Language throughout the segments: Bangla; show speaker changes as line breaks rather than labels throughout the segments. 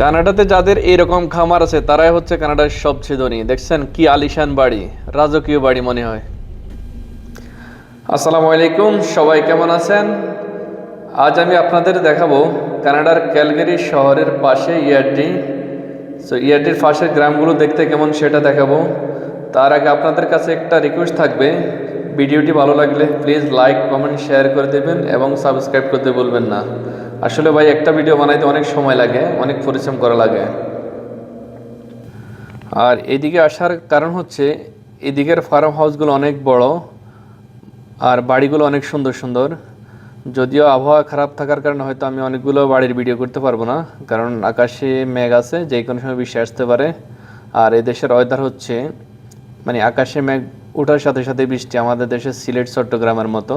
কানাডাতে যাদের এরকম খামার আছে, তারাই হচ্ছে কানাডার সবচেয়ে ধনী। দেখছেন কি আলিশান বাড়ি, রাজকীয় বাড়ি মনে হয়। আসসালামু আলাইকুম, সবাই কেমন আছেন? আজ আমি আপনাদের দেখাবো কানাডার ক্যালগেরি শহরের পাশে ইয়ারটি সো ইয়ারটির পাশের গ্রামগুলো দেখতে কেমন সেটা দেখাবো। তার আগে আপনাদের কাছে একটা রিকোয়েস্ট থাকবে। ভিডিওটি ভালো লাগলে প্লিজ লাইক কমেন্ট শেয়ার করে দেবেন এবং সাবস্ক্রাইব করতে বলবেন না। আসলে ভাই, একটা ভিডিও বানাইতে অনেক সময় লাগে, অনেক পরিশ্রম করা লাগে। আর এদিকে আসার কারণ হচ্ছে, এদিকের ফার্ম হাউসগুলো অনেক বড়, আর বাড়িগুলো অনেক সুন্দর সুন্দর। যদিও আবহাওয়া খারাপ থাকার কারণে হয়তো আমি অনেকগুলো বাড়ির ভিডিও করতে পারব না, কারণ আকাশে মেঘ আছে, যে কোনো সময় বৃষ্টি আসতে পারে। আর এই দেশের ওয়েদার হচ্ছে মানে আকাশে মেঘ ওঠার সাথে সাথে বৃষ্টি আমাদের দেশের সিলেট, চট্টগ্রামের মতো,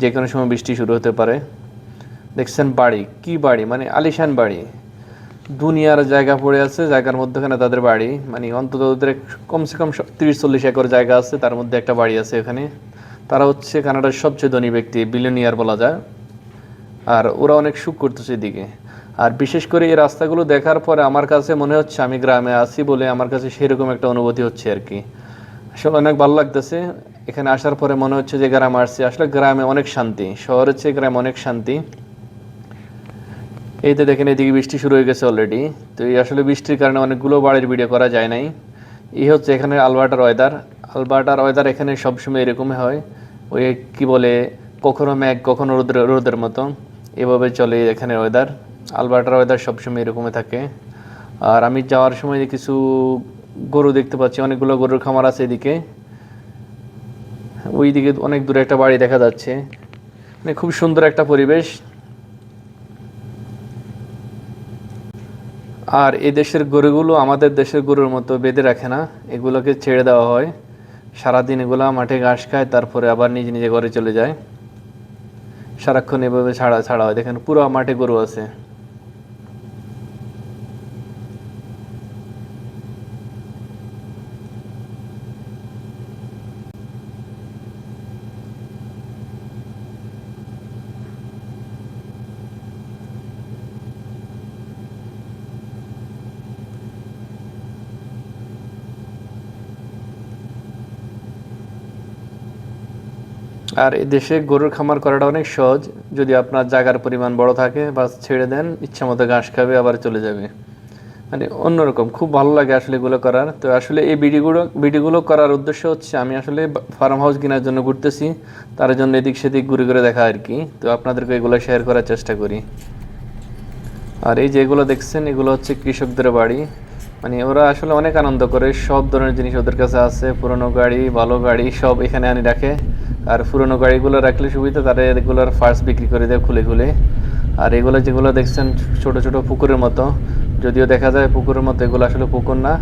যে কোনো সময় বৃষ্টি শুরু হতে পারে। দেখছেন বাড়ি, কি বাড়ি? মানে আলিশান বাড়ি। দুনিয়ার জায়গা পড়ে আছে, জায়গার মধ্যখানে তাদের বাড়ি। মানে অন্তত ওদের কমসে কম তিরিশ চল্লিশ একর জায়গা আছে, তার মধ্যে একটা বাড়ি আছে এখানে। তারা হচ্ছে কানাডার সবচেয়ে ধনী ব্যক্তি বিলিয়নিয়ার বলা যায়। আর ওরা অনেক সুখ করতেছে এদিকে। আর বিশেষ করে এই রাস্তাগুলো দেখার পরে আমার কাছে মনে হচ্ছে আমি গ্রামে আছি বলে আমার কাছে সেরকম একটা অনুভূতি হচ্ছে আর কি। আসলে অনেক ভালো লাগতেছে। এখানে আসার পরে মনে হচ্ছে যে গ্রামে আসছি। আসলে গ্রামে অনেক শান্তি, শহরের চেয়ে গ্রামে অনেক শান্তি। এই তো দেখেন এদিকে বৃষ্টি শুরু হয়ে গেছে অলরেডি তো এই আসলে বৃষ্টির কারণে অনেকগুলো বাড়ির ভিডিও করা যায় নাই। এই হচ্ছে এখানে আলবার্টার ওয়েদার আলবার্টার ওয়েদার এখানে সবসময় এরকমই হয়। ওই কি বলে, কখনো মেঘ, কখনো রোদের রোদের মতো। এভাবে চলে এখানে ওয়েদার আলবার্টার ওয়েদার সবসময় এরকমই থাকে। আর আমি যাওয়ার সময় কিছু গরু দেখতে পাচ্ছি, অনেকগুলো গরুর খামার আছে এদিকে। ওইদিকে অনেক দূরে একটা বাড়ি দেখা যাচ্ছে। মানে খুব সুন্দর একটা পরিবেশ। আর এই দেশের গরুগুলো আমাদের দেশের গরুর মতো বেঁধে রাখে না, এগুলোকে ছেড়ে দেওয়া হয়। সারাদিন এগুলো মাঠে ঘাস খায়, তারপরে আবার নিজে নিজে ঘরে চলে যায়। সারাক্ষণ এভাবে ছাড়া ছাড়া হয়। দেখেন পুরো মাঠে গরু আছে। আর দেশে গরুর খামার করাটা অনেক সহজ। যদি আপনার জায়গার পরিমাণ বড় থাকে বা ছেড়ে দেন, ইচ্ছা মতো ঘাস খাবে, আবার চলে যাবে। মানে অন্যরকম, খুব ভালো লাগে আসলে এগুলো করার। তো আসলে এই ভিডিওগুলো ভিডিওগুলো করার উদ্দেশ্য হচ্ছে, আমি আসলে ফার্ম হাউস কেনার জন্য ঘুরতেছি। তার জন্য এদিক সেদিক ঘুরে ঘুরে দেখা আর কি। তো আপনাদেরকে এগুলো শেয়ার করার চেষ্টা করি। আর এই যে এগুলো দেখছেন, এগুলো হচ্ছে কৃষকদের বাড়ি। মানে ওরা আসলে অনেক আনন্দ করে, সব ধরনের জিনিস ওদের কাছে আছে। পুরনো গাড়ি, ভালো গাড়ি, সব এখানে আনি রাখে। আর পুরনো গাড়িগুলো রাখলে সুবিধা, তারা এগুলোর ফার্স্ট বিক্রি করে দেয় খুলে খুলে। আর এগুলো যেগুলো দেখছেন ছোট ছোট পুকুরের মতো, যদিও দেখা যায় পুকুরের মতো এগুলো আসলে পুকুর না,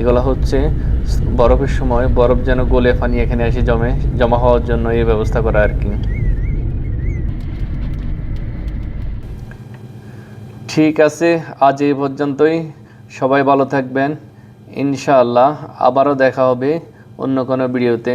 এগুলো হচ্ছে বরফের সময়, বরফ যেন গলে পানি এখানে এসে জমে, জমা হওয়ার জন্য এই ব্যবস্থা করা আর কি। ঠিক আছে, আজ এই পর্যন্তই। সবাই ভালো থাকবেন। ইনশাআল্লাহ আবারও দেখা হবে অন্য কোনো ভিডিওতে।